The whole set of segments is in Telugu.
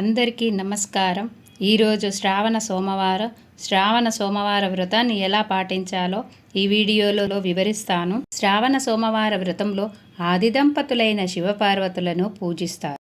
అందరికీ నమస్కారం. ఈరోజు శ్రావణ సోమవారం. శ్రావణ సోమవార వ్రతాన్ని ఎలా పాటించాలో ఈ వీడియోలో వివరిస్తాను. శ్రావణ సోమవార వ్రతంలో ఆది దంపతులైన శివపార్వతులను పూజిస్తారు.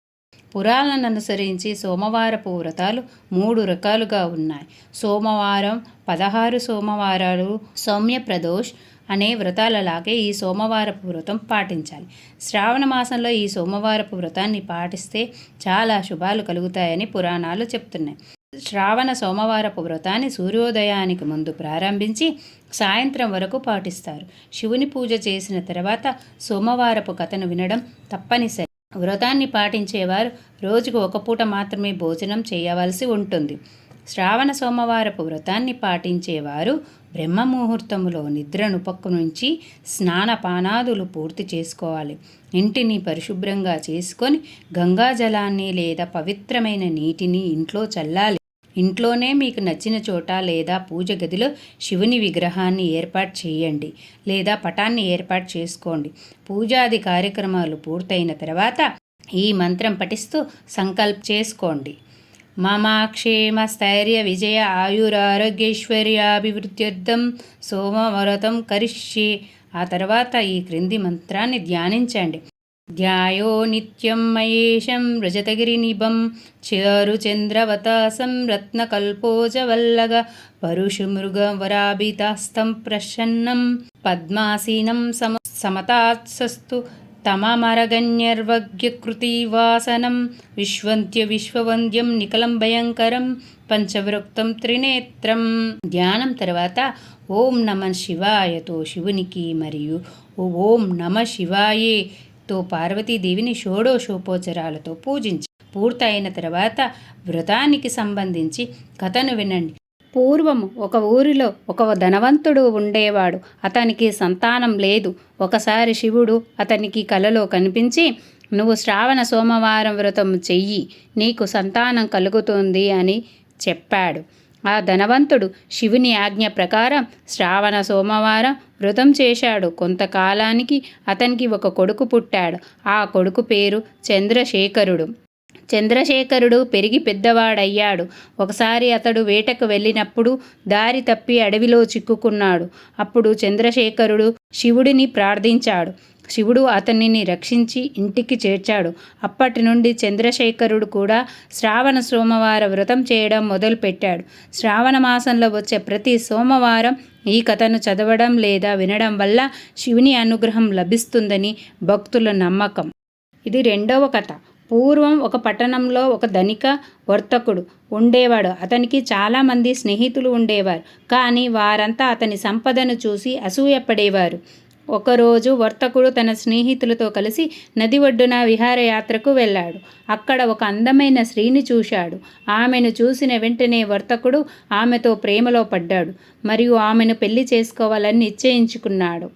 పురాణాలను అనుసరించి సోమవారపు వ్రతాలు మూడు రకాలుగా ఉన్నాయి. సోమవారం పదహారు సోమవారాలు సౌమ్య ప్రదోష్ అనే వ్రతాలలాగే ఈ సోమవారపు వ్రతం పాటించాలి. శ్రావణ మాసంలో ఈ సోమవారపు వ్రతాన్ని పాటిస్తే చాలా శుభాలు కలుగుతాయని పురాణాలు చెప్తున్నాయి. శ్రావణ సోమవారపు వ్రతాన్ని సూర్యోదయానికి ముందు ప్రారంభించి సాయంత్రం వరకు పాటిస్తారు. శివుని పూజ చేసిన తర్వాత సోమవారపు కథను వినడం తప్పనిసరి. వ్రతాన్ని పాటించేవారు రోజుకు ఒక పూట మాత్రమే భోజనం చేయవలసి ఉంటుంది. శ్రావణ సోమవారపు వ్రతాన్ని పాటించేవారు బ్రహ్మ ముహూర్తములో నిద్రను పక్కు నుంచి స్నానపానాదులు పూర్తి చేసుకోవాలి. ఇంటిని పరిశుభ్రంగా చేసుకొని గంగాజలాన్ని లేదా పవిత్రమైన నీటిని ఇంట్లో చల్లాలి. ఇంట్లోనే మీకు నచ్చిన చోట లేదా పూజ గదిలో శివుని విగ్రహాన్ని ఏర్పాటు చేయండి లేదా పటాన్ని ఏర్పాటు చేసుకోండి. పూజాది కార్యక్రమాలు పూర్తయిన తర్వాత ఈ మంత్రం పఠిస్తూ సంకల్ప చేసుకోండి. మమ విజయ ఆయురారోగ్యైశ్వర్యాభివృద్ధ్యర్థం సోమవ్రతం కరిష్యే. ఆ తర్వాత ఈ క్రింది మంత్రాన్ని ధ్యానించండి. ధ్యాయో నిత్యం మయేషం రజతగిరినిభం చరుచంద్రవతాసం రత్నకల్పోజవల్లగ పరుషుమృగవరాభితాస్తం ప్రసన్నం పద్మాసీనం సమ సమతాత్సస్తు తమమరగణ్యర్వగ్యకృతివాసనం విశ్వంత్య విశ్వవంద్యం నికలం భయంకరం పంచవృక్తం త్రినేత్రం. ధ్యానం తర్వాత ఓం నమ శివాయతో శివునికి మరియు ఓం నమ శివాయే తో పార్వతీదేవిని షోడోషోపోచరాలతో పూజించి పూర్తయిన తర్వాత వ్రతానికి సంబంధించి కథను వినండి. పూర్వం ఒక ఊరిలో ఒక ధనవంతుడు ఉండేవాడు. అతనికి సంతానం లేదు. ఒకసారి శివుడు అతనికి కలలో కనిపించి నువ్వు శ్రావణ సోమవారం వ్రతం చెయ్యి. నీకు సంతానం కలుగుతుంది అని చెప్పాడు. ఆ ధనవంతుడు శివుని ఆజ్ఞ ప్రకారం శ్రావణ సోమవారం వ్రతం చేశాడు. కొంతకాలానికి అతనికి ఒక కొడుకు పుట్టాడు. ఆ కొడుకు పేరు చంద్రశేఖరుడు. చంద్రశేఖరుడు పెరిగి పెద్దవాడయ్యాడు. ఒకసారి అతడు వేటకు వెళ్ళినప్పుడు దారి తప్పి అడవిలో చిక్కుకున్నాడు. అప్పుడు చంద్రశేఖరుడు శివుడిని ప్రార్థించాడు. శివుడు అతనిని రక్షించి ఇంటికి చేర్చాడు. అప్పటి నుండి చంద్రశేఖరుడు కూడా శ్రావణ సోమవార వ్రతం చేయడం మొదలుపెట్టాడు. శ్రావణ మాసంలో వచ్చే ప్రతి సోమవారం ఈ కథను చదవడం లేదా వినడం వల్ల శివుని అనుగ్రహం లభిస్తుందని భక్తుల నమ్మకం. ఇది రెండవ కథ. పూర్వం ఒక పట్టణంలో ఒక ధనిక వర్తకుడు ఉండేవాడు. అతనికి చాలామంది స్నేహితులు ఉండేవారు. కానీ వారంతా అతని సంపదను చూసి అసూయపడేవారు. ఒకరోజు వర్తకుడు తన స్నేహితులతో కలిసి నది ఒడ్డున విహారయాత్రకు వెళ్ళాడు. అక్కడ ఒక అందమైన స్త్రీని చూశాడు. ఆమెను చూసిన వెంటనే వర్తకుడు ఆమెతో ప్రేమలో పడ్డాడు. మరియు ఆమెను పెళ్ళి చేసుకోవాలని నిశ్చయించుకున్నాడు.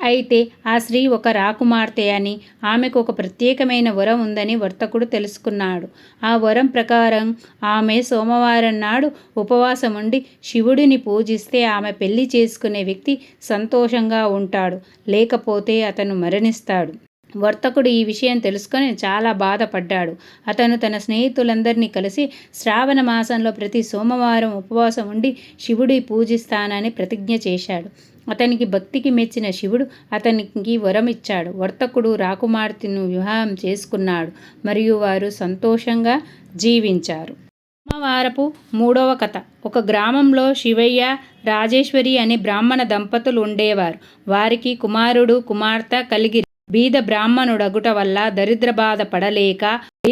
అయితే ఆ స్త్రీ ఒక రాకుమార్తె అని ఆమెకు ఒక ప్రత్యేకమైన వరం ఉందని వర్తకుడు తెలుసుకున్నాడు. ఆ వరం ప్రకారం ఆమె సోమవారం నాడు ఉపవాసం ఉండి శివుడిని పూజిస్తే ఆమె పెళ్ళి చేసుకునే వ్యక్తి సంతోషంగా ఉంటాడు లేకపోతే అతను మరణిస్తాడు. వర్తకుడు ఈ విషయం తెలుసుకొని చాలా బాధపడ్డాడు. అతను తన స్నేహితులందరినీ కలిసి శ్రావణ మాసంలో ప్రతి సోమవారం ఉపవాసం ఉండి శివుడి పూజిస్తానని ప్రతిజ్ఞ చేశాడు. అతనికి భక్తికి మెచ్చిన శివుడు అతనికి వరం ఇచ్చాడు. వర్తకుడు రాకుమార్తెను వివాహం చేసుకున్నాడు మరియు వారు సంతోషంగా జీవించారు. సోమవారపు మూడవ కథ. ఒక గ్రామంలో శివయ్య రాజేశ్వరి అనే బ్రాహ్మణ దంపతులు ఉండేవారు. వారికి కుమారుడు కుమార్తె కలిగి బీద బ్రాహ్మణుడగుట వల్ల దరిద్ర బాధ పడలేక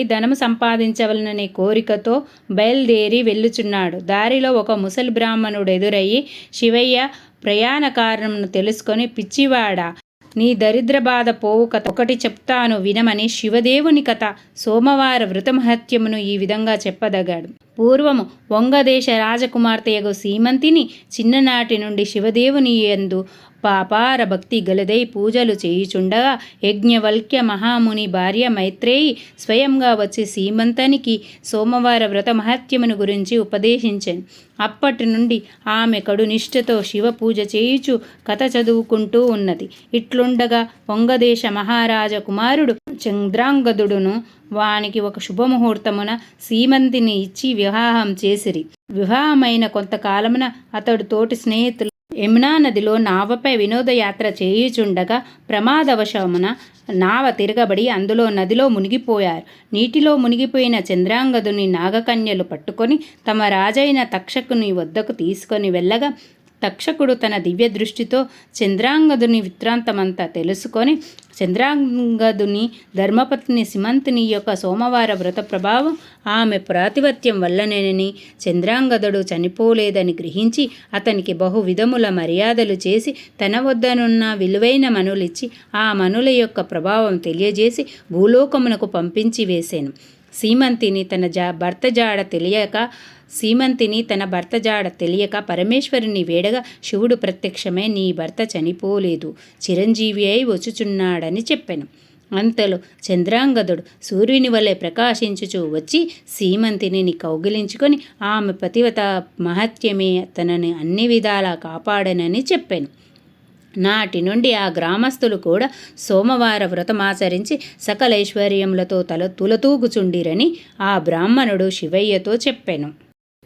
ధనము సంపాదించవలననే కోరికతో బయలుదేరి వెళ్ళుచున్నాడు. దారిలో ఒక ముసలి బ్రాహ్మణుడు ఎదురయ్యి శివయ్య ప్రయాణ కారణంను తెలుసుకొని పిచ్చివాడా నీ దరిద్ర బాధ పోవు కథ ఒకటి చెప్తాను వినమని శివదేవుని కథ సోమవార వ్రతమహత్యమును ఈ విధంగా చెప్పదగాడు. పూర్వము వంగదేశ రాజకుమార్తెయగు సీమంతిని చిన్ననాటి నుండి శివదేవుని ఎందు పాపార భక్తి గలదై పూజలు చేయుచుండగా యజ్ఞవల్క్య మహాముని భార్య మైత్రేయి స్వయంగా వచ్చి సీమంతనికి సోమవార వ్రత మహత్యమును గురించి ఉపదేశించాను అప్పటి నుండి ఆమె కడు నిష్ఠతో శివ పూజ చేయుచు కథ చదువుకుంటూ ఉన్నది. ఇట్లుండగా వంగదేశ మహారాజ కుమారుడు చంద్రాంగదుడును వానికి ఒక శుభముహూర్తమున సీమంతిని ఇచ్చి వివాహం చేసిరి. వివాహమైన కొంతకాలమున అతడు తోటి స్నేహితులు యమునా నదిలో నావపై వినోదయాత్ర చేయుచుండగా ప్రమాదవశమున నావ తిరగబడి అందులో నదిలో మునిగిపోయారు. నీటిలో మునిగిపోయిన చంద్రాంగదుని నాగకన్యలు పట్టుకొని తమ రాజైన తక్షకుని వద్దకు తీసుకొని వెళ్ళగా తక్షకుడు తన దివ్య దృష్టితో చంద్రాంగదుని విత్రాంతమంతా తెలుసుకొని చంద్రాంగదుని ధర్మపత్ని సిమంతుని యొక్క సోమవార వ్రత ప్రభావం ఆమె ప్రాతిపత్యం వల్లనేనని చంద్రాంగదుడు చనిపోలేదని గ్రహించి అతనికి బహు విధముల మర్యాదలు చేసి తన వద్దనున్న విలువైన మనులిచ్చి ఆ మనుల యొక్క ప్రభావం తెలియజేసి భూలోకమునకు పంపించి వేశాను సీమంతిని తన జా భర్త జాడ తెలియక సీమంతిని తన భర్త జాడ తెలియక పరమేశ్వరుని వేడగా శివుడు ప్రత్యక్షమై నీ భర్త చనిపోలేదు. చిరంజీవి అయి వచ్చుచున్నాడని చెప్పాను. అంతలో చంద్రాంగదుడు సూర్యుని వలె ప్రకాశించుచూ వచ్చి సీమంతిని కౌగిలించుకొని ఆమె పతివత మహత్యమే తనని అన్ని విధాలా కాపాడనని చెప్పాను. నాటి నుండి ఆ గ్రామస్తులు కూడా సోమవార వ్రతమాచరించి సకలైశ్వర్యములతో తల తులతూగుచుండిరని ఆ బ్రాహ్మణుడు శివయ్యతో చెప్పాను.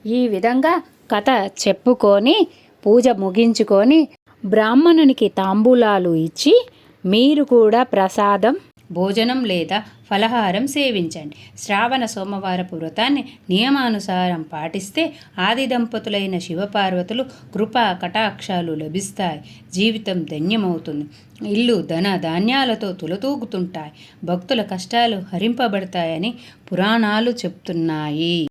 ఈ విధంగా కథ చెప్పుకొని పూజ ముగించుకొని బ్రాహ్మణునికి తాంబూలాలు ఇచ్చి మీరు కూడా ప్రసాదం భోజనం లేదా ఫలహారం సేవించండి. శ్రావణ సోమవారపు వ్రతాన్ని నియమానుసారం పాటిస్తే ఆది దంపతులైన శివపార్వతులు కృపా కటాక్షాలు లభిస్తాయి. జీవితం ధన్యమవుతుంది. ఇల్లు ధన ధాన్యాలతో తులతూగుతుంటాయి. భక్తుల కష్టాలు హరింపబడతాయని పురాణాలు చెప్తున్నాయి.